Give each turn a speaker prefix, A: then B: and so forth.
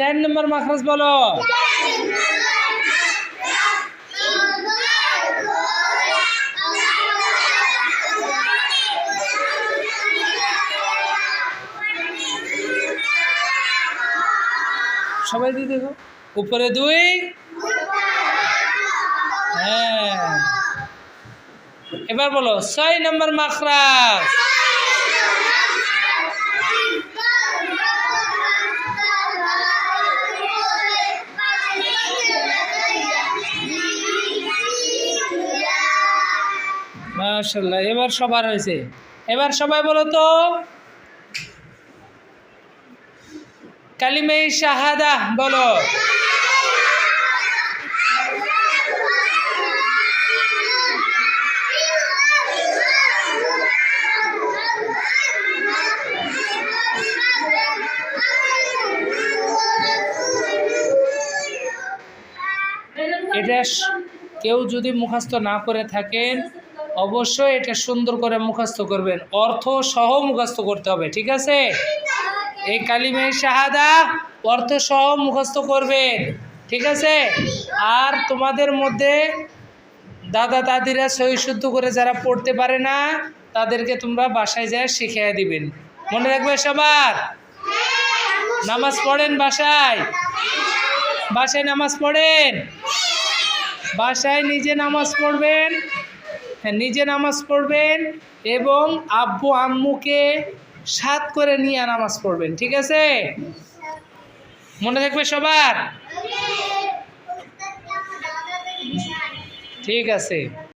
A: নম্বর মাখরাজ বলো। সবাই দিয়ে দেখো। উপরে দুই। হ্যাঁ। এবার বলো ছয় নম্বর মাখরাজ মাশাল্লাহ এবার সবার হয়েছে। এবার সবাই বলো তো, কালিমে শাহাদা বলো। এটা কেউ যদি মুখস্থ না করে থাকেন অবশ্যই এটা সুন্দর করে মুখস্থ করবেন। অর্থ সহ মুখস্থ করতে হবে, ঠিক আছে? এই কালিমে শাহাদা অর্থ সহ মুখস্থ করবেন, ঠিক আছে? আর তোমাদের মধ্যে দাদা দাদিরা সহি শুদ্ধ করে যারা পড়তে পারে না, তাদেরকে তোমরা বাসায় যায় শিখিয়ে দিবেন। মনে রাখবে সবার? নামাজ পড়েন বাসায়? বাসায় নামাজ পড়েন? বাসায় নিজে নামাজ পড়বেন? নিজে নামাজ পড়বেন এবং আব্বু আম্মুকে সাত করে নিয়ে নামাজ পড়বেন ঠিক আছে? মনে থাকবে সবার? ঠিক আছে।